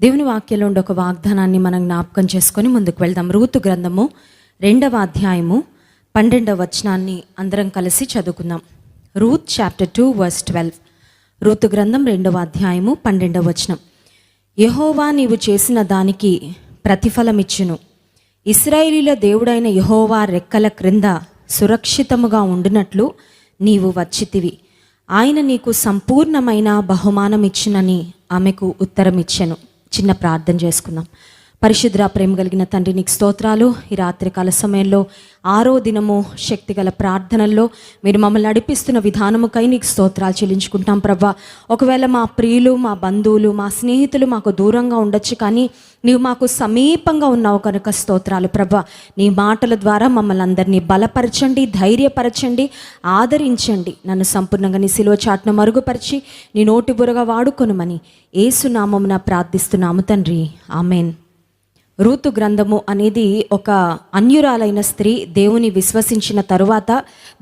దేవుని వాక్యంలో ఉండే ఒక వాగ్దానాన్ని మనం జ్ఞాపకం చేసుకొని ముందుకు వెళ్దాం. రూతు గ్రంథము రెండవ అధ్యాయము పన్నెండవ వచనాన్ని అందరం కలిసి చదువుకుందాం. Ruth chapter two verse twelve Ruth గ్రంథం రెండవ అధ్యాయము పన్నెండవ వచనం. యహోవా నీవు చేసిన దానికి ప్రతిఫలమిచ్చును. ఇస్రాయేలీల దేవుడైన యహోవా రెక్కల క్రింద సురక్షితముగా ఉండినట్లు నీవు వచ్చితివి. ఆయన నీకు సంపూర్ణమైన బహుమానం ఇచ్చినని ఆమెకు ఉత్తరం ఇచ్చెను చిన్న ప్రార్థన చేసుకుందాం. పరిశుద్ర ప్రేమ కలిగిన తండ్రి నీకు స్తోత్రాలు. ఈ రాత్రికాల సమయంలో ఆరో దినము శక్తిగల ప్రార్థనల్లో మీరు మమ్మల్ని నడిపిస్తున్న విధానముకై నీకు స్తోత్రాలు చెల్లించుకుంటాం ప్రభా. ఒకవేళ మా ప్రియులు మా బంధువులు మా స్నేహితులు మాకు దూరంగా ఉండొచ్చు కానీ నీవు మాకు సమీపంగా ఉన్నావు కనుక స్తోత్రాలు ప్రభా. నీ మాటల ద్వారా మమ్మల్ని అందరినీ బలపరచండి ధైర్యపరచండి ఆదరించండి. నన్ను సంపూర్ణంగా నీ సిలువ చాట్ను మరుగుపరిచి నీ నోటి బురగా వాడుకొనుమని ఏసునామమున ప్రార్థిస్తున్నాము తండ్రి. ఆమెన్. రూతు గ్రంథము అనేది ఒక అన్యురాలైన స్త్రీ దేవుని విశ్వసించిన తరువాత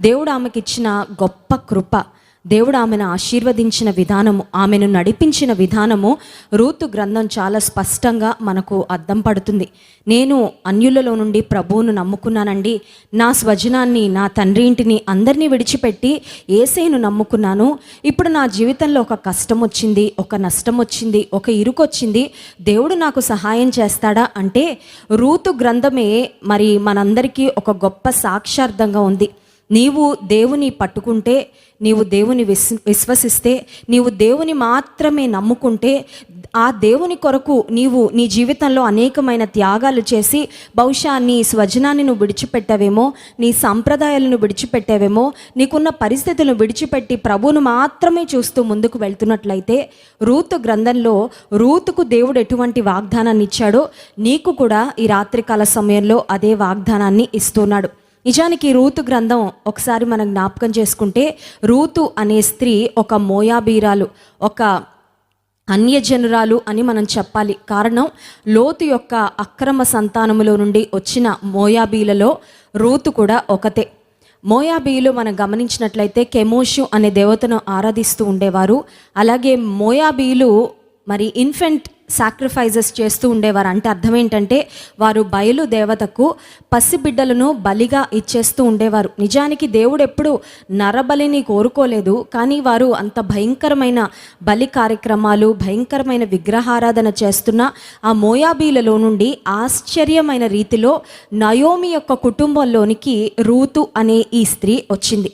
దేవుడు ఆమెకిచ్చిన గొప్ప కృప. దేవుడు ఆమెను ఆశీర్వదించిన విధానము ఆమెను నడిపించిన విధానము రూతు గ్రంథం చాలా స్పష్టంగా మనకు అర్థం పడుతుంది. నేను అన్యులలో నుండి ప్రభువును నమ్ముకున్నానండి. నా స్వజనాన్ని నా తండ్రి ఇంటిని అందరినీ విడిచిపెట్టి ఏసైను నమ్ముకున్నాను. ఇప్పుడు నా జీవితంలో ఒక కష్టం వచ్చింది ఒక నష్టం వచ్చింది ఒక ఇరుకొచ్చింది దేవుడు నాకు సహాయం చేస్తాడా అంటే రూతు గ్రంథమే మరి మనందరికీ ఒక గొప్ప సాక్షార్థంగా ఉంది. నీవు దేవుని పట్టుకుంటే నీవు దేవుని విస్ విశ్వసిస్తే నీవు దేవుని మాత్రమే నమ్ముకుంటే ఆ దేవుని కొరకు నీవు నీ జీవితంలో అనేకమైన త్యాగాలు చేసి బహుశా నీ స్వజనాన్ని నువ్వు విడిచిపెట్టావేమో నీ సంప్రదాయాలను విడిచిపెట్టావేమో నీకున్న పరిస్థితులను విడిచిపెట్టి ప్రభువును మాత్రమే చూస్తూ ముందుకు వెళ్తున్నట్లయితే రూతు గ్రంథంలో రూతుకు దేవుడు ఎటువంటి వాగ్దానాన్ని ఇచ్చాడో నీకు కూడా ఈ రాత్రికాల సమయంలో అదే వాగ్దానాన్ని ఇస్తున్నాడు. నిజానికి రూతు గ్రంథం ఒకసారి మనం జ్ఞాపకం చేసుకుంటే రూతు అనే స్త్రీ ఒక మోయాబీరాలు ఒక అన్యజనురాలు అని మనం చెప్పాలి. కారణం లోతు యొక్క అక్రమ సంతానములో నుండి వచ్చిన మోయాబీలలో రూతు కూడా ఒకతే. మోయాబీలు మనం గమనించినట్లయితే కెమోషు అనే దేవతను ఆరాధిస్తూ ఉండేవారు. అలాగే మోయాబీలు మరి ఇన్ఫెంట్ సాక్రిఫైజెస్ చేస్తూ ఉండేవారు. అంటే అర్థం ఏంటంటే వారు బయలు దేవతకు పసిబిడ్డలను బలిగా ఇచ్చేస్తూ ఉండేవారు. నిజానికి దేవుడు ఎప్పుడు నరబలిని కోరుకోలేదు కానీ వారు అంత భయంకరమైన బలి కార్యక్రమాలు భయంకరమైన విగ్రహారాధన చేస్తున్న ఆ మోయాబీలలో నుండి ఆశ్చర్యమైన రీతిలో నయోమి యొక్క కుటుంబంలోనికి రూతు అనే ఈ స్త్రీ వచ్చింది.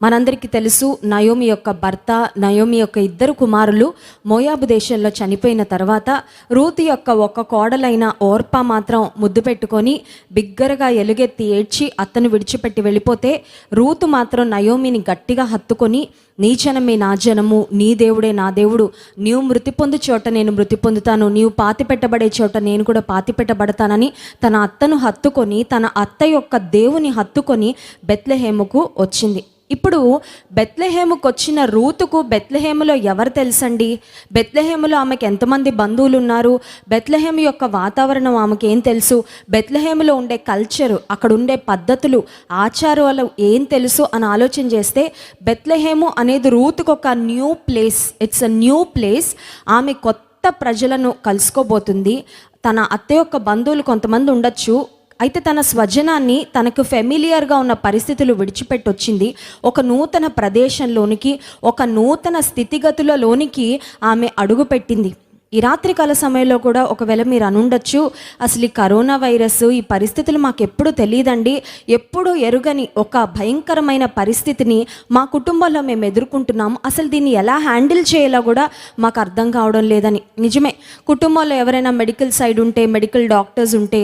మనందరికీ తెలుసు నయోమి యొక్క భర్త నయోమి యొక్క ఇద్దరు కుమారులు మోయాబు దేశంలో చనిపోయిన తర్వాత రూతి యొక్క ఒక కోడలైన ఓర్పా మాత్రం ముద్దు పెట్టుకొని బిగ్గరగా ఎలుగెత్తి ఏడ్చి అత్తను విడిచిపెట్టి వెళ్ళిపోతే రూతు మాత్రం నయోమిని గట్టిగా హత్తుకొని నీ జనమే నా జనము నీ దేవుడే నా దేవుడు నీవు మృతి పొందు చోట నేను మృతి పొందుతాను నీవు పాతి పెట్టబడే చోట నేను కూడా పాతి పెట్టబడతానని తన అత్తను హత్తుకొని తన అత్త యొక్క దేవుని హత్తుకొని బెత్లహేముకు వచ్చింది. ఇప్పుడు బెత్లెహేముకు వచ్చిన రూతుకు బెత్లెహేములో ఎవరు తెలుసండి? బెత్లెహేములో ఆమెకు ఎంతమంది బంధువులు ఉన్నారు బెత్లెహేము యొక్క వాతావరణం ఆమెకి ఏం తెలుసు? బెత్లెహేములో ఉండే కల్చరు అక్కడ ఉండే పద్ధతులు ఆచారాలు ఏం తెలుసు అని ఆలోచన చేస్తే బెత్లెహేము అనేది రూతుకు ఒక new place it's a new place ఆమె కొత్త ప్రజలను కలుసుకోబోతుంది. తన అత్త యొక్క బంధువులు కొంతమంది ఉండొచ్చు. అయితే తన స్వజనాన్ని తనకు ఫెమిలియర్గా ఉన్న పరిస్థితులు విడిచిపెట్టి వచ్చింది ఒక నూతన ప్రదేశంలోనికి ఒక నూతన స్థితిగతులలోనికి ఆమె అడుగుపెట్టింది. ఈ రాత్రికాల సమయంలో కూడా ఒకవేళ మీరు అనుండొచ్చు అసలు ఈ కరోనా వైరస్ ఈ పరిస్థితులు మాకు ఎప్పుడు తెలియదండి ఎప్పుడు ఎరుగని ఒక భయంకరమైన పరిస్థితిని మా కుటుంబంలో మేము ఎదుర్కొంటున్నాం. అసలు దీన్ని ఎలా హ్యాండిల్ చేయాలో కూడా మాకు అర్థం కావడం లేదని. నిజమే కుటుంబంలో ఎవరైనా మెడికల్ సైడ్ ఉంటే మెడికల్ డాక్టర్స్ ఉంటే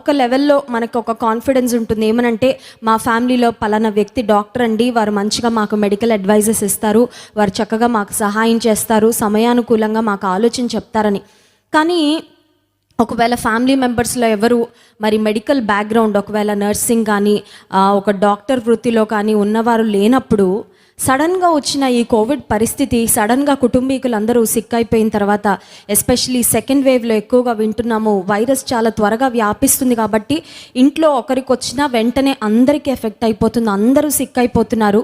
ఒక లెవెల్లో మనకు ఒక కాన్ఫిడెన్స్ ఉంటుంది. ఏమనంటే మా ఫ్యామిలీలో పలానా వ్యక్తి డాక్టర్ అండి వారు మంచిగా మాకు మెడికల్ అడ్వైజెస్ ఇస్తారు వారు చక్కగా మాకు సహాయం చేస్తారు సమయానుకూలంగా మాకు ఆలోచన చెప్తారని. కానీ ఒకవేళ ఫ్యామిలీ మెంబర్స్లో ఎవరు మరి మెడికల్ బ్యాక్గ్రౌండ్ ఒకవేళ నర్సింగ్ కానీ ఒక డాక్టర్ వృత్తిలో కానీ ఉన్నవారు లేనప్పుడు సడన్గా వచ్చిన ఈ కోవిడ్ పరిస్థితి సడన్గా కుటుంబీకులందరూ సిక్ అయిపోయిన తర్వాత ఎస్పెషలీ సెకండ్ వేవ్లో ఎక్కువగా వింటున్నాము. వైరస్ చాలా త్వరగా వ్యాపిస్తుంది కాబట్టి ఇంట్లో ఒకరికి వచ్చినా వెంటనే అందరికీ ఎఫెక్ట్ అయిపోతుంది. అందరూ సిక్ అయిపోతున్నారు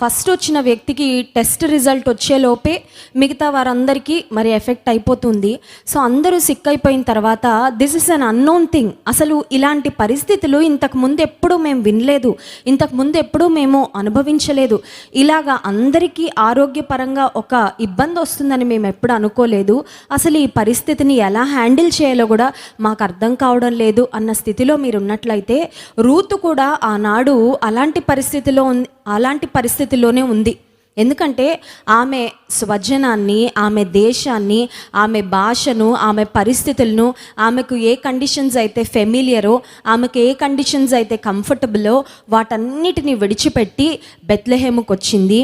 ఫస్ట్ వచ్చిన వ్యక్తికి టెస్ట్ రిజల్ట్ వచ్చేలోపే మిగతా వారందరికీ మరి ఎఫెక్ట్ అయిపోతుంది. సో అందరూ సిక్ అయిపోయిన తర్వాత this is an unknown thing. అసలు ఇలాంటి పరిస్థితులు ఇంతకు ముందు ఎప్పుడూ మేము వినలేదు. ఇంతకు ముందు ఎప్పుడూ మేము అనుభవించలేదు. ఇలాగా అందరికీ ఆరోగ్యపరంగా ఒక ఇబ్బంది వస్తుందని మేము ఎప్పుడు అనుకోలేదు. అసలు ఈ పరిస్థితిని ఎలా హ్యాండిల్ చేయాలో కూడా మాకు అర్థం కావడం లేదు అన్న స్థితిలో మీరు ఉన్నట్లయితే రూతు కూడా ఆనాడు అలాంటి పరిస్థితిలో ఉంది అలాంటి పరిస్థితిలోనే ఉంది. ఎందుకంటే ఆమె స్వజనాన్ని ఆమె దేశాన్ని ఆమె భాషను ఆమె పరిస్థితులను ఆమెకు ఏ కండిషన్స్ అయితే ఫెమిలియరో ఆమెకు ఏ కండిషన్స్ అయితే కంఫర్టబులో వాటన్నిటిని విడిచిపెట్టి బెత్లహేముకు వచ్చింది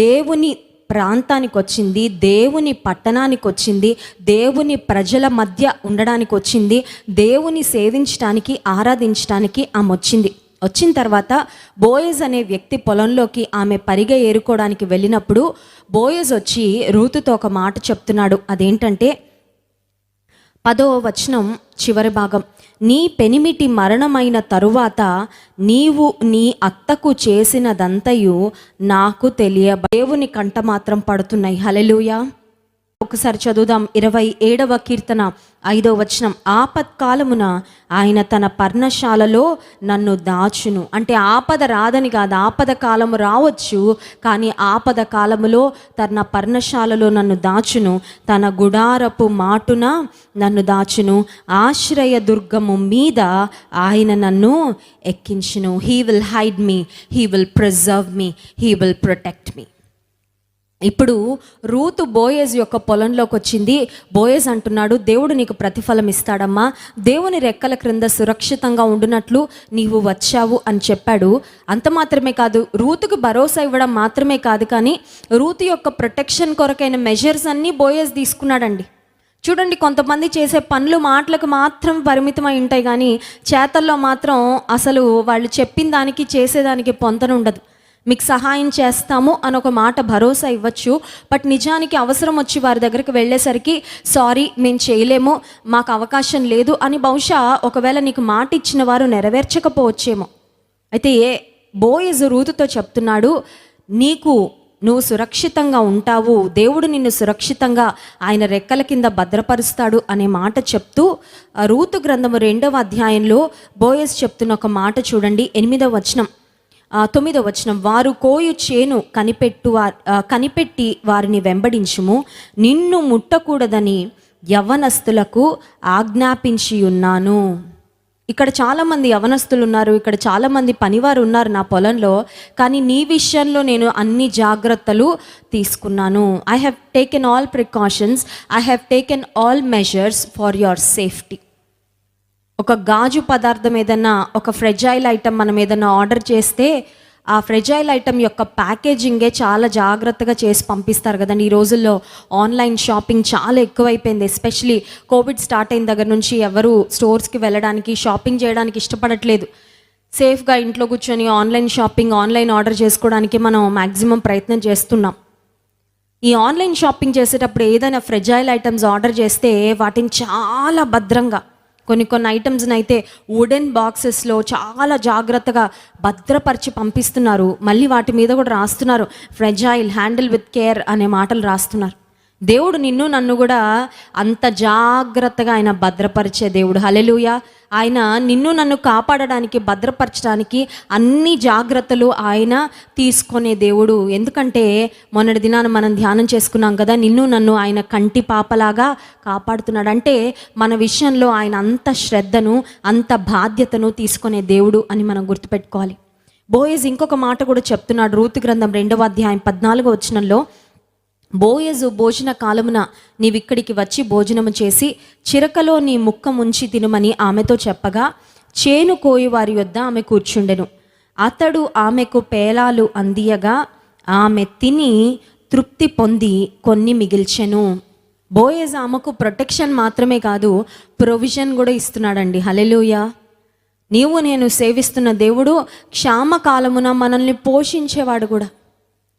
దేవుని ప్రాంతానికి వచ్చింది దేవుని పట్టణానికి వచ్చింది దేవుని ప్రజల మధ్య ఉండడానికి వచ్చింది దేవుని సేవించడానికి ఆరాధించడానికి ఆమె వచ్చింది. వచ్చిన తర్వాత బోయజ్ అనే వ్యక్తి పొలంలోకి ఆమె పరిగె ఏరుకోవడానికి వెళ్ళినప్పుడు బోయజ్ వచ్చి రూతుతో ఒక మాట చెప్తున్నాడు. అదేంటంటే పదో వచనం చివరి భాగం. నీ పెనిమిటి మరణమైన తరువాత నీవు నీ అత్తకు చేసినదంతయు నాకు తెలియ దేవుని కంట మాత్రం పడుతున్నాయి. హలెలుయా ఒకసారి చదువుదాం. ఇరవై ఏడవ కీర్తన ఐదవ వచనం. ఆపత్కాలమున ఆయన తన పర్ణశాలలో నన్ను దాచును. అంటే ఆపద రాదని కాదు ఆపద కాలము రావచ్చు కానీ ఆపద కాలములో తన పర్ణశాలలో నన్ను దాచును. తన గుడారపు మాటున నన్ను దాచును. ఆశ్రయ దుర్గము మీద ఆయన నన్ను ఎక్కించును. He will hide me he will preserve me he will protect me ఇప్పుడు రూతు బోయజ్ యొక్క పొలంలోకి వచ్చింది. బోయజ్ అంటున్నాడు దేవుడు నీకు ప్రతిఫలం ఇస్తాడమ్మా. దేవుని రెక్కల క్రింద సురక్షితంగా ఉండునట్లు నీవు వచ్చావు అని చెప్పాడు. అంత మాత్రమే కాదు రూతుకు భరోసా ఇవ్వడం మాత్రమే కాదు కానీ రూతు యొక్క ప్రొటెక్షన్ కొరకైన మెజర్స్ అన్నీ బోయజ్ తీసుకున్నాడండి. చూడండి కొంతమంది చేసే పనులు మాటలకు మాత్రం పరిమితమై ఉంటాయి కానీ చేతల్లో మాత్రం అసలు వాళ్ళు చెప్పిన దానికి చేసేదానికి పొంతనుండదు మీకు సహాయం చేస్తాము అని ఒక మాట భరోసా ఇవ్వచ్చు. బట్ నిజానికి అవసరం వచ్చి వారి దగ్గరికి వెళ్ళేసరికి సారీ మేము చేయలేము మాకు అవకాశం లేదు అని బహుశా ఒకవేళ నీకు మాట ఇచ్చిన వారు నెరవేర్చకపోవచ్చేమో. అయితే ఏ బోయజ్ రూతుతో చెప్తున్నాడు నీకు నువ్వు సురక్షితంగా ఉంటావు దేవుడు నిన్ను సురక్షితంగా ఆయన రెక్కల కింద భద్రపరుస్తాడు అనే మాట చెప్తూ రూతు గ్రంథము రెండవ అధ్యాయంలో బోయస్ చెప్తున్న ఒక మాట చూడండి ఎనిమిదవ వచనం. తొమ్మిదో వచనం వారు కోయు చేను కనిపెట్టు కనిపెట్టి వారిని వెంబడించుము. నిన్ను ముట్టకూడదని యవనస్తులకు ఆజ్ఞాపించి ఉన్నాను ఇక్కడ చాలామంది యవనస్తులు ఉన్నారు ఇక్కడ చాలామంది పనివారు ఉన్నారు నా పొలంలో కానీ నీ విషయంలో నేను అన్ని జాగ్రత్తలు తీసుకున్నాను. I have taken all precautions I have taken all measures for your safety ఒక గాజు పదార్థం ఏదన్నా ఒక ఫ్రెజైల్ ఐటమ్ మనం ఏదన్నా ఆర్డర్ చేస్తే ఆ ఫ్రెజైల్ ఐటమ్ యొక్క ప్యాకేజింగే చాలా జాగ్రత్తగా చేసి పంపిస్తారు కదండి. ఈ రోజుల్లో ఆన్లైన్ షాపింగ్ చాలా ఎక్కువైపోయింది. ఎస్పెషలీ కోవిడ్ స్టార్ట్ అయిన దగ్గర నుంచి ఎవరు స్టోర్స్కి వెళ్ళడానికి షాపింగ్ చేయడానికి ఇష్టపడట్లేదు. సేఫ్గా ఇంట్లో కూర్చొని ఆన్లైన్ షాపింగ్ ఆన్లైన్ ఆర్డర్ చేసుకోవడానికి మనం మ్యాక్సిమం ప్రయత్నం చేస్తున్నాం. ఈ ఆన్లైన్ షాపింగ్ చేసేటప్పుడు ఏదైనా ఫ్రెజైల్ ఐటమ్స్ ఆర్డర్ చేస్తే వాటిని చాలా భద్రంగా కొన్ని కొన్ని ఐటమ్స్ని అయితే వుడెన్ బాక్సెస్లో చాలా జాగ్రత్తగా భద్రపరిచి పంపిస్తున్నారు. మళ్ళీ వాటి మీద కూడా రాస్తున్నారు. ఫ్రెజైల్ హ్యాండిల్ విత్ కేర్ అనే మాటలు రాస్తున్నారు. దేవుడు నిన్ను నన్ను కూడా అంత జాగ్రత్తగా ఆయన భద్రపరిచే దేవుడు. హలెలుయ ఆయన నిన్ను నన్ను కాపాడడానికి భద్రపరచడానికి అన్ని జాగ్రత్తలు ఆయన తీసుకునే దేవుడు. ఎందుకంటే మొన్నటి దినాన మనం ధ్యానం చేసుకున్నాం కదా నిన్ను నన్ను ఆయన కంటి పాపలాగా కాపాడుతున్నాడు. అంటే మన విషయంలో ఆయన అంత శ్రద్ధను అంత బాధ్యతను తీసుకునే దేవుడు అని మనం గుర్తుపెట్టుకోవాలి. బోయజ్ ఇంకొక మాట కూడా చెప్తున్నాడు. రూతు గ్రంథం రెండవ అధ్యాయం పద్నాలుగో వచనంలో బోయజు భోజన కాలమున నీవిక్కడికి వచ్చి భోజనము చేసి చిరకలో నీ ముక్క ముంచి తినుమని ఆమెతో చెప్పగా చేను కోయి వారి యొద్ద ఆమె కూర్చుండెను. అతడు ఆమెకు పేలాలు అందియగా ఆమె తిని తృప్తి పొంది కొన్ని మిగిల్చెను. బోయజ్ ఆమెకు ప్రొటెక్షన్ మాత్రమే కాదు ప్రొవిజన్ కూడా ఇస్తున్నాడండి. హలెలుయా నీవు నేను సేవిస్తున్న దేవుడు క్షామకాలమున మనల్ని పోషించేవాడు కూడా.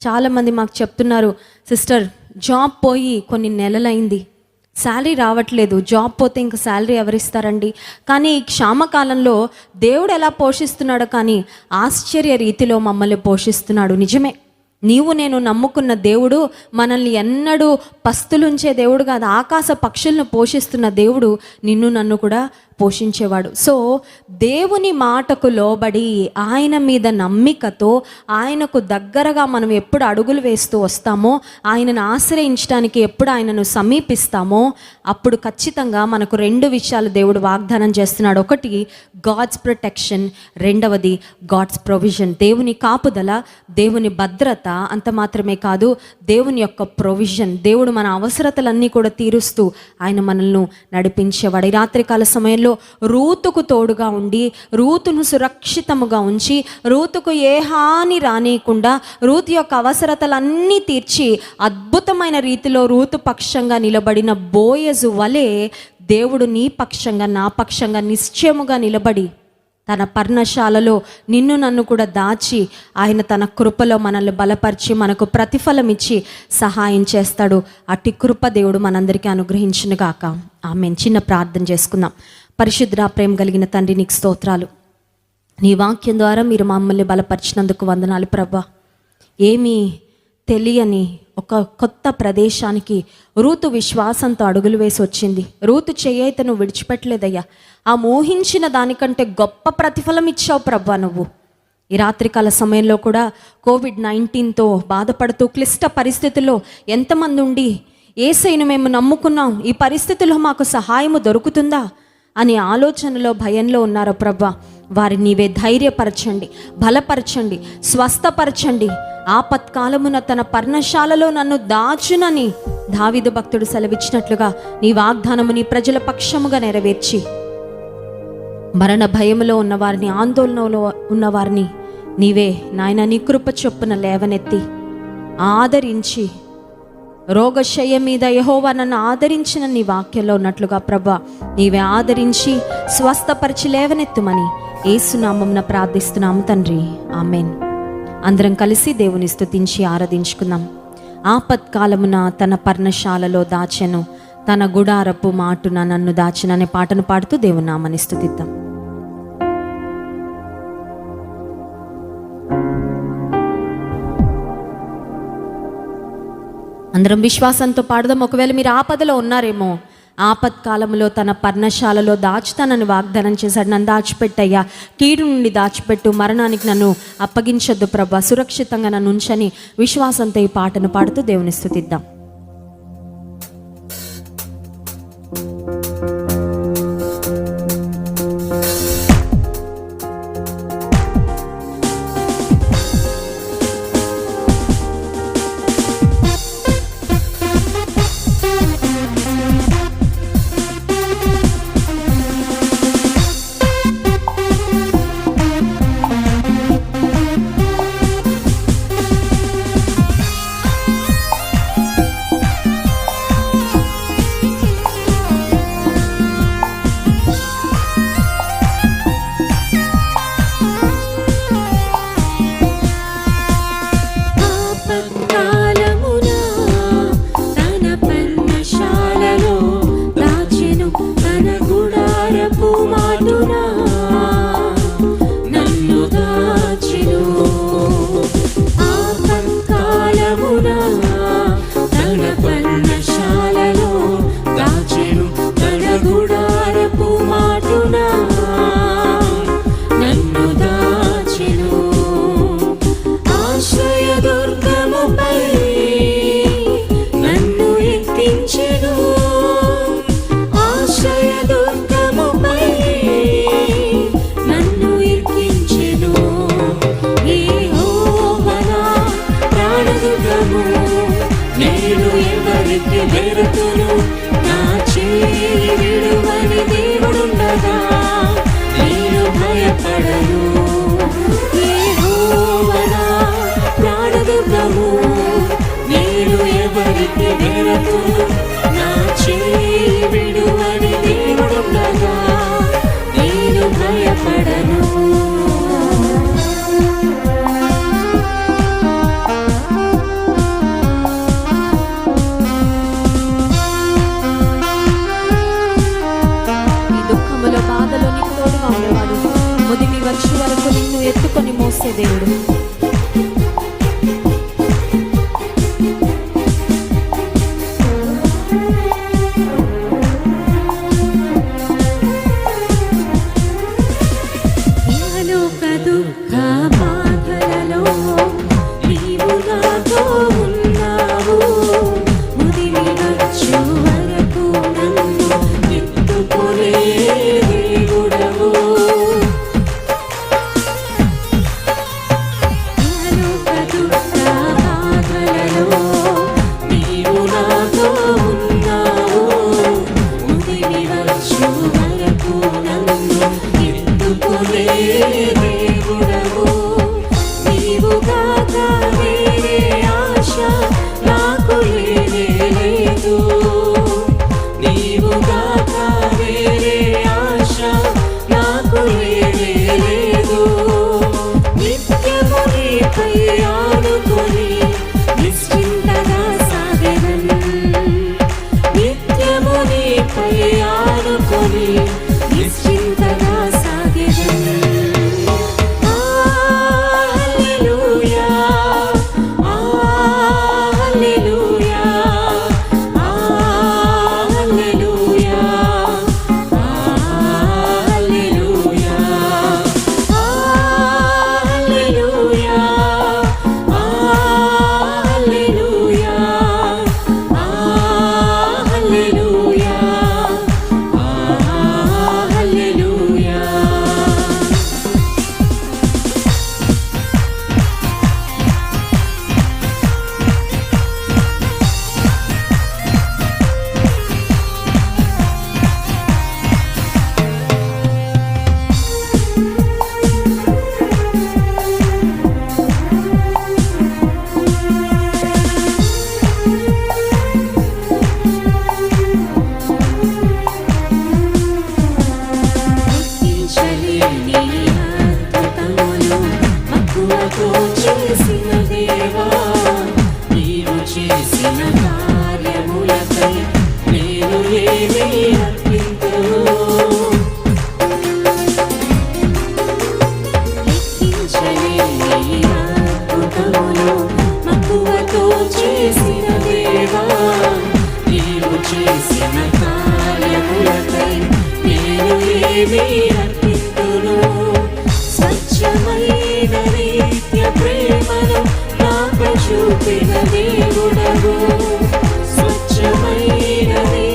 చాలామంది మాకు చెప్తున్నారు సిస్టర్ జాబ్ పోయి కొన్ని నెలలైంది. శాలరీ రావట్లేదు. జాబ్ పోతే ఇంకా శాలరీ ఎవరిస్తారండి? కానీ ఈ క్షామకాలంలో దేవుడు ఎలా పోషిస్తున్నాడో కానీ ఆశ్చర్య రీతిలో మమ్మల్ని పోషిస్తున్నాడు. నిజమే. నీవు నేను నమ్ముకున్న దేవుడు మనల్ని ఎన్నడూ పస్తులుంచే దేవుడు కాదు ఆకాశ పక్షులను పోషిస్తున్న దేవుడు నిన్ను నన్ను కూడా పోషించేవాడు. సో దేవుని మాటకు లోబడి ఆయన మీద నమ్మికతో ఆయనకు దగ్గరగా మనం ఎప్పుడు అడుగులు వేస్తూ వస్తామో ఆయనను ఆశ్రయించడానికి ఎప్పుడు ఆయనను సమీపిస్తామో అప్పుడు ఖచ్చితంగా మనకు రెండు విషయాలు దేవుడు వాగ్దానం చేస్తున్నాడు. ఒకటి గాడ్స్ ప్రొటెక్షన్ రెండవది గాడ్స్ ప్రొవిజన్ దేవుని కాపుదల దేవుని భద్రత అంత మాత్రమే కాదు దేవుని యొక్క ప్రొవిజన్ దేవుడు మన అవసరతలన్నీ కూడా తీరుస్తూ ఆయన మనల్ని నడిపించేవాడు. ఈ రాత్రికాల సమయంలో రూతుకు తోడుగా ఉండి రూతును సురక్షితముగా ఉంచి రూతుకు ఏ హాని రానియకుండా రూతు యొక్క అవసరతలన్నీ తీర్చి అద్భుతమైన రీతిలో రూతు పక్షంగా నిలబడిన బోయజు వలె దేవుడు నీ పక్షంగా నా పక్షంగా నిశ్చయముగా నిలబడి తన పర్ణశాలలో నిన్ను నన్ను కూడా దాచి ఆయన తన కృపలో మనల్ని బలపరిచి మనకు ప్రతిఫలం ఇచ్చి సహాయం చేస్తాడు. అట్టి కృప దేవుడు మనందరికీ అనుగ్రహించినగాక. ఆమె చిన్న ప్రార్థన చేసుకుందాం. పరిశుద్ర ప్రేమ కలిగిన తండ్రి నీకు స్తోత్రాలు. నీ వాక్యం ద్వారా మీరు మమ్మల్ని బలపరిచినందుకు వందనాలు ప్రభా. ఏమీ తెలియని ఒక కొత్త ప్రదేశానికి రూతు విశ్వాసంతో అడుగులు వేసి వచ్చింది. రూతు చేయైతే నువ్వు విడిచిపెట్టలేదయ్యా. ఆ మోహించిన దానికంటే గొప్ప ప్రతిఫలం ఇచ్చావు ప్రభా నువ్వు. ఈ రాత్రికాల సమయంలో కూడా కోవిడ్ నైన్టీన్తో బాధపడుతూ క్లిష్ట పరిస్థితుల్లో ఎంతమంది ఉండి ఏసైను మేము నమ్ముకున్నాం. ఈ పరిస్థితుల్లో మాకు సహాయము దొరుకుతుందా? అనే ఆలోచనలో భయంలో ఉన్నారో ప్రభా వారిని నీవే ధైర్యపరచండి బలపరచండి స్వస్థపరచండి. ఆపత్కాలమున తన పర్ణశాలలో నన్ను దాచునని దావిదు భక్తుడు సెలవిచ్చినట్లుగా నీ వాగ్దానము నీ ప్రజల పక్షముగా నెరవేర్చి. మరణ భయములో ఉన్నవారిని ఆందోళనలో ఉన్నవారిని నీవే నాయన నీ కృప చొప్పున లేవనెత్తి ఆదరించి రోగశయ్య మీద యహోవా నన్ను ఆదరించిన నీ వాక్యంలో ఉన్నట్లుగా ప్రభా నీవే ఆదరించి స్వస్థపరిచి లేవనెత్తుమని ఏసునామంన ప్రార్థిస్తున్నాము తండ్రి. ఆమెన్. అందరం కలిసి దేవుని స్థుతించి ఆరాధించుకుందాం. ఆపత్కాలమున తన పర్ణశాలలో దాచెను తన గుడారపు మాటున నన్ను దాచిననే పాటను పాడుతూ దేవుని స్థుతిద్దాం అందరం విశ్వాసంతో పాడదాం. ఒకవేళ మీరు ఆపదలో ఉన్నారేమో ఆపత్కాలంలో తన పర్ణశాలలో దాచుతానని వాగ్దానం చేశాడు. నన్ను దాచిపెట్టయ్యా. కీడు నుండి దాచిపెట్టు. మరణానికి నన్ను అప్పగించొద్దు ప్రభా. సురక్షితంగా నన్ను ఉంచని విశ్వాసంతో ఈ పాటను పాడుతూ దేవుని స్థుతిద్దాం. Thank you. పాపములకై నేను ఏమి అర్పిస్తును స్వచ్ఛమైన రీత్య ప్రేమను నాకు చూపిన దేవుడవు స్వచ్ఛమైన రీత్య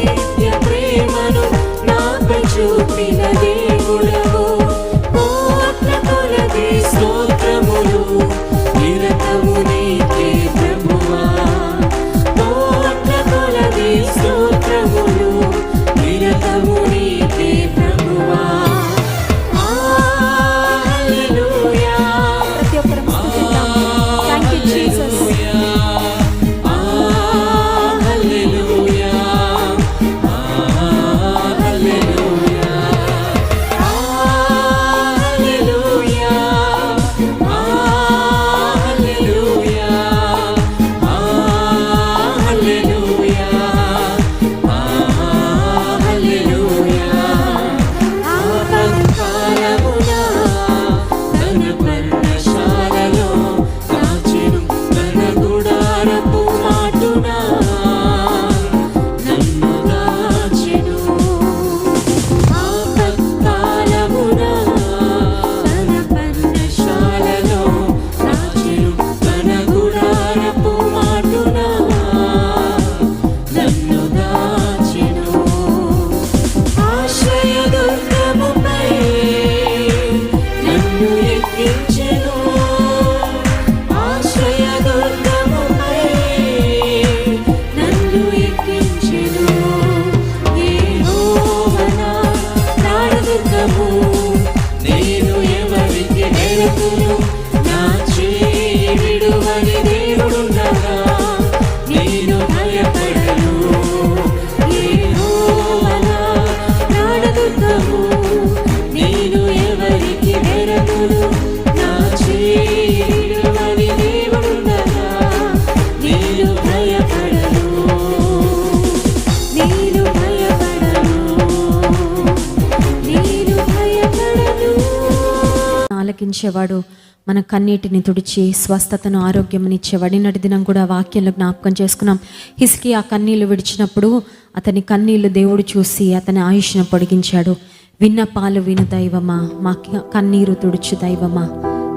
ఇచ్చేవాడు. మన కన్నీటిని తుడిచి స్వస్థతను ఆరోగ్యంనిచ్చేవాడు నటి దినం కూడా వాక్యంలో జ్ఞాపకం చేసుకున్నాం. హిస్కి ఆ కన్నీళ్ళు విడిచినప్పుడు అతని కన్నీళ్ళు దేవుడు చూసి అతని ఆయుష్ను పొడిగించాడు. విన్న పాలు విన దైవమా మా కన్నీరు తుడుచు దైవమా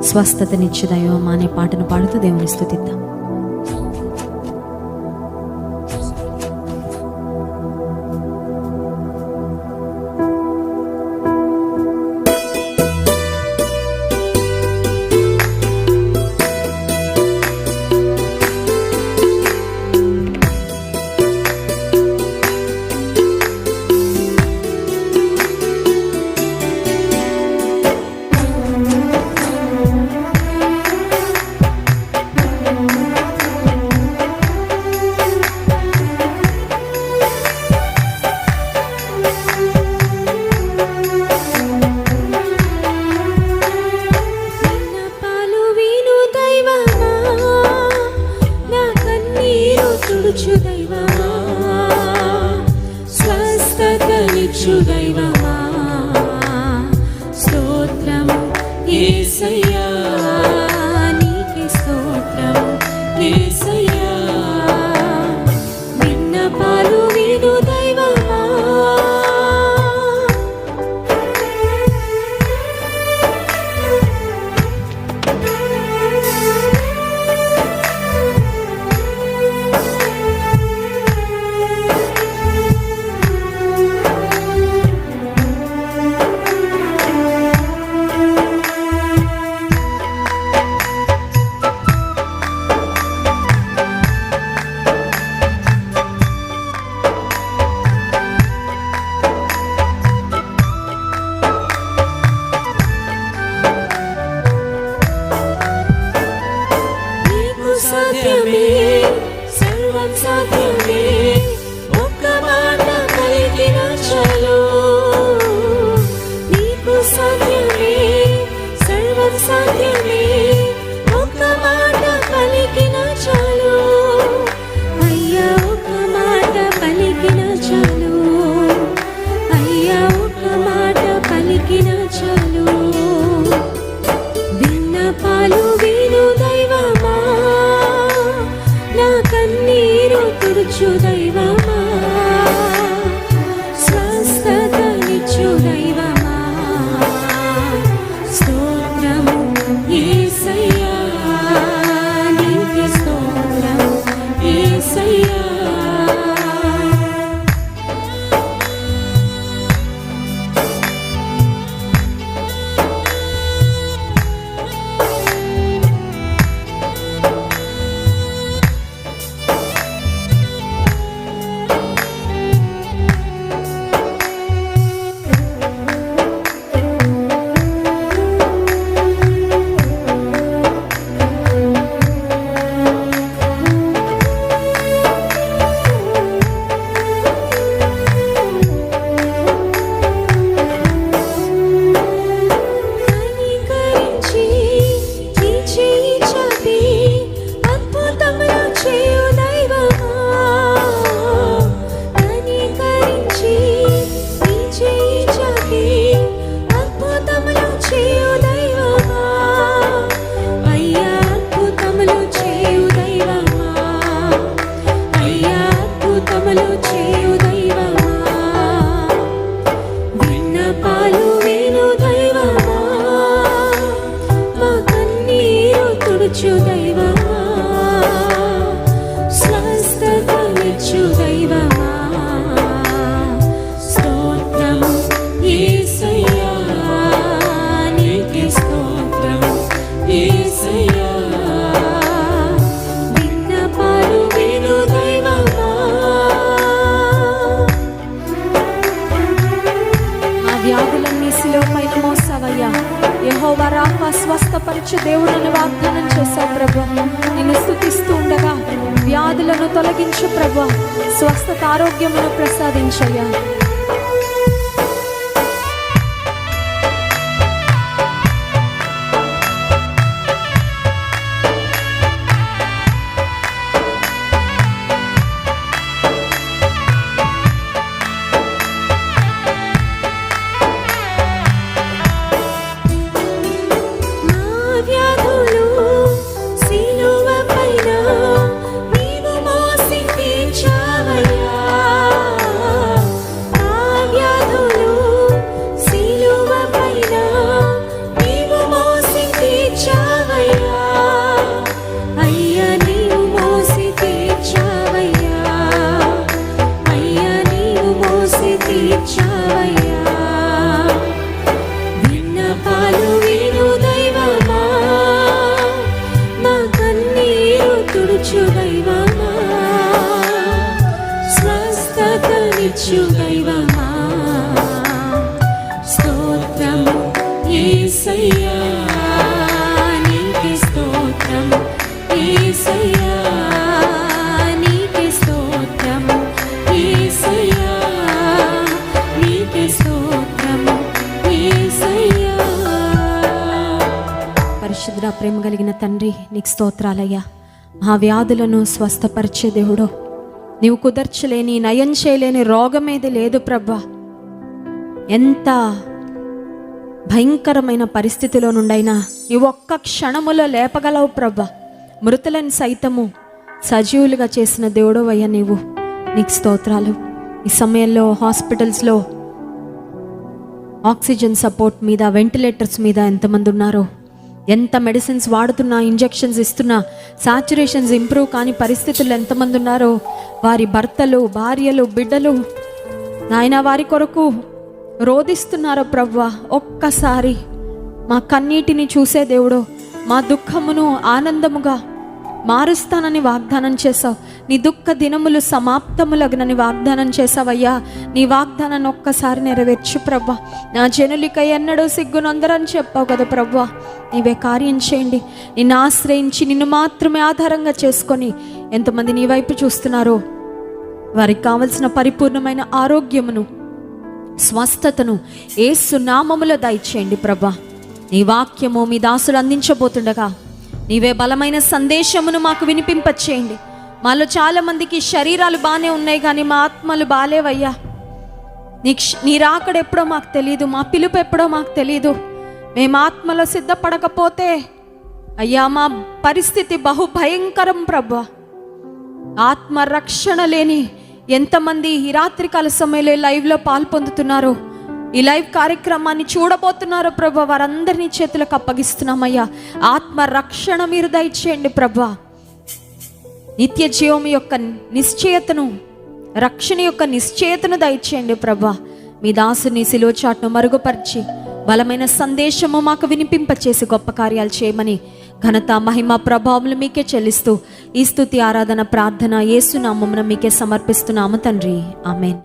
స్వస్థతనిచ్చు దైవమా అనే పాటను పాడుతూ దేవుని స్థుతిద్దాం. దైవమా స్తోత్రం ఏసయ్య so తండ్రి నీకు స్తోత్రాలయ్యా. మా వ్యాధులను స్వస్థపరిచే దేవుడు నీవు కుదర్చలేని నయం చేయలేని రోగం ఏది లేదు ప్రభా. ఎంత భయంకరమైన పరిస్థితిలో నుండైనా నీవు ఒక్క క్షణములో లేపగలవు ప్రభా. మృతులను సైతము సజీవులుగా చేసిన దేవుడు అయ్యా నీవు. నీకు స్తోత్రాలు. ఈ సమయంలో హాస్పిటల్స్లో ఆక్సిజన్ సపోర్ట్ మీద వెంటిలేటర్స్ మీద ఎంతమంది ఉన్నారో ఎంత మెడిసిన్స్ వాడుతున్నా ఇంజెక్షన్స్ ఇస్తున్నా సాచురేషన్స్ ఇంప్రూవ్ కాని పరిస్థితులు ఎంతమంది ఉన్నారో వారి భర్తలు భార్యలు బిడ్డలు నాయన వారి కొరకు రోధిస్తున్నారో ప్రవ్వా ఒక్కసారి మా కన్నీటిని చూసే దేవుడు మా దుఃఖమును ఆనందముగా మారుస్తానని వాగ్దానం చేశావు. నీ దుఃఖ దినములు సమాప్తములగనని వాగ్దానం చేశావయ్యా. నీ వాగ్దానాన్ని ఒక్కసారి నెరవేర్చు ప్రభా నా జనులిక ఎన్నడూ సిగ్గునందరని చెప్పావు కదా ప్రభా నీవే కార్యం చేయండి. నిన్ను ఆశ్రయించి నిన్ను మాత్రమే ఆధారంగా చేసుకొని ఎంతమంది నీ వైపు చూస్తున్నారో వారికి కావలసిన పరిపూర్ణమైన ఆరోగ్యమును స్వస్థతను ఏసు నామములో దయచేయండి ప్రభా నీ వాక్యము మీ దాసుడు అందించబోతుండగా నీవే బలమైన సందేశమును మాకు వినిపింపచేయండి. మాలో చాలా మందికి శరీరాలు బాగానే ఉన్నాయి కానీ మా ఆత్మలు బాగాలేవయ్యా నీ నీ రాకడ ఎప్పుడో మాకు తెలియదు మా పిలుపు ఎప్పుడో మాకు తెలియదు మేము ఆత్మలో సిద్ధపడకపోతే అయ్యా మా పరిస్థితి బహు భయంకరం ప్రభా. ఆత్మ రక్షణ లేని ఎంతమంది ఈ రాత్రికాల సమయంలో లైవ్లో పాల్పొందుతున్నారో. ఈ లైవ్ కార్యక్రమాన్ని చూడబోతున్నారు ప్రభా వారందరినీ చేతులకు అప్పగిస్తున్నామయ్యా. ఆత్మ రక్షణ మీరు దయచేయండి ప్రభా. నిత్య జీవం యొక్క నిశ్చయతను రక్షణ యొక్క నిశ్చయతను దయచేయండి ప్రభా. మీ దాసుని సిలువ చాట్ను మరుగుపరిచి బలమైన సందేశము మాకు వినిపింపచేసి గొప్ప కార్యాలు చేయమని ఘనత మహిమ ప్రభావములు మీకే చెల్లిస్తూ ఈ స్థుతి ఆరాధన ప్రార్థన యేసునామమున మీకే సమర్పిస్తున్నాము తండ్రి. ఆమెన్.